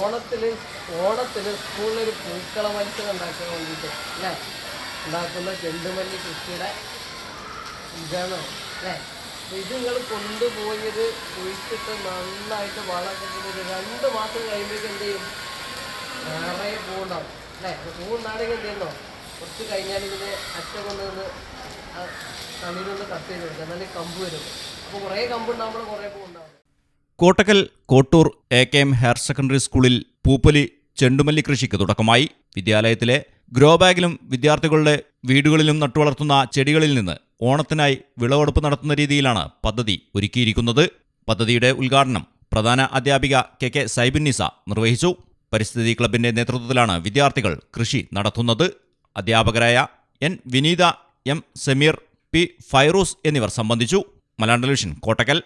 ഓണത്തിൽ ഓണത്തിൽ സ്കൂളിലൊരു പൂക്കള മത്സരം ഉണ്ടാക്കാൻ വേണ്ടിയിട്ട് അല്ലേ? ഉണ്ടാക്കുന്ന ചെണ്ടുമല്ലി കൃഷിയുടെ ഇതാണ്. അല്ലേ? ഇത് നിങ്ങൾ കൊണ്ടുപോയത് കുഴിച്ചിട്ട് നന്നായിട്ട് വളമൊക്കെ രണ്ട് മാസം കഴിയുമ്പോഴേക്കും എന്ത് ചെയ്യും? നിറയെ പൂണ്ടാവും അല്ലേ? പൂണ്ടാണെങ്കിൽ എന്ത് ചെയ്യുന്നോ? കുറച്ച് കഴിഞ്ഞാൽ ഇതിന് അറ്റം കൊണ്ട് നിന്ന് തണിയിലൊന്ന് കട്ട് ചെയ്ത് കൊടുക്കുക. എന്നാലും കമ്പ് വരും. അപ്പോൾ കുറേ കമ്പ് ഉണ്ടാകുമ്പോൾ കുറേ പൂവുണ്ടാവും. Kottakkal Kottur A K M higher secondary സ്കൂളിൽ പൂപ്പലി ചെണ്ടുമല്ലി കൃഷിക്ക് തുടക്കമായി. വിദ്യാലയത്തിലെ ഗ്രോ ബാഗിലും വിദ്യാർത്ഥികളുടെ വീടുകളിലും നട്ടുവളർത്തുന്ന ചെടികളിൽ നിന്ന് ഓണത്തിനായി വിളവെടുപ്പ് നടത്തുന്ന രീതിയിലാണ് പദ്ധതി ഒരുക്കിയിരിക്കുന്നത്. പദ്ധതിയുടെ ഉദ്ഘാടനം പ്രധാന അധ്യാപിക കെ കെ സൈബിന്നിസ നിർവഹിച്ചു. പരിസ്ഥിതി ക്ലബിന്റെ നേതൃത്വത്തിലാണ് വിദ്യാർത്ഥികൾ കൃഷി നടത്തുന്നത്. അധ്യാപകരായ N Vineetha M Sameer P Fairooz എന്നിവർ സംബന്ധിച്ചു. മലയാളം ടെലിവിഷൻ കോട്ടക്കൽ.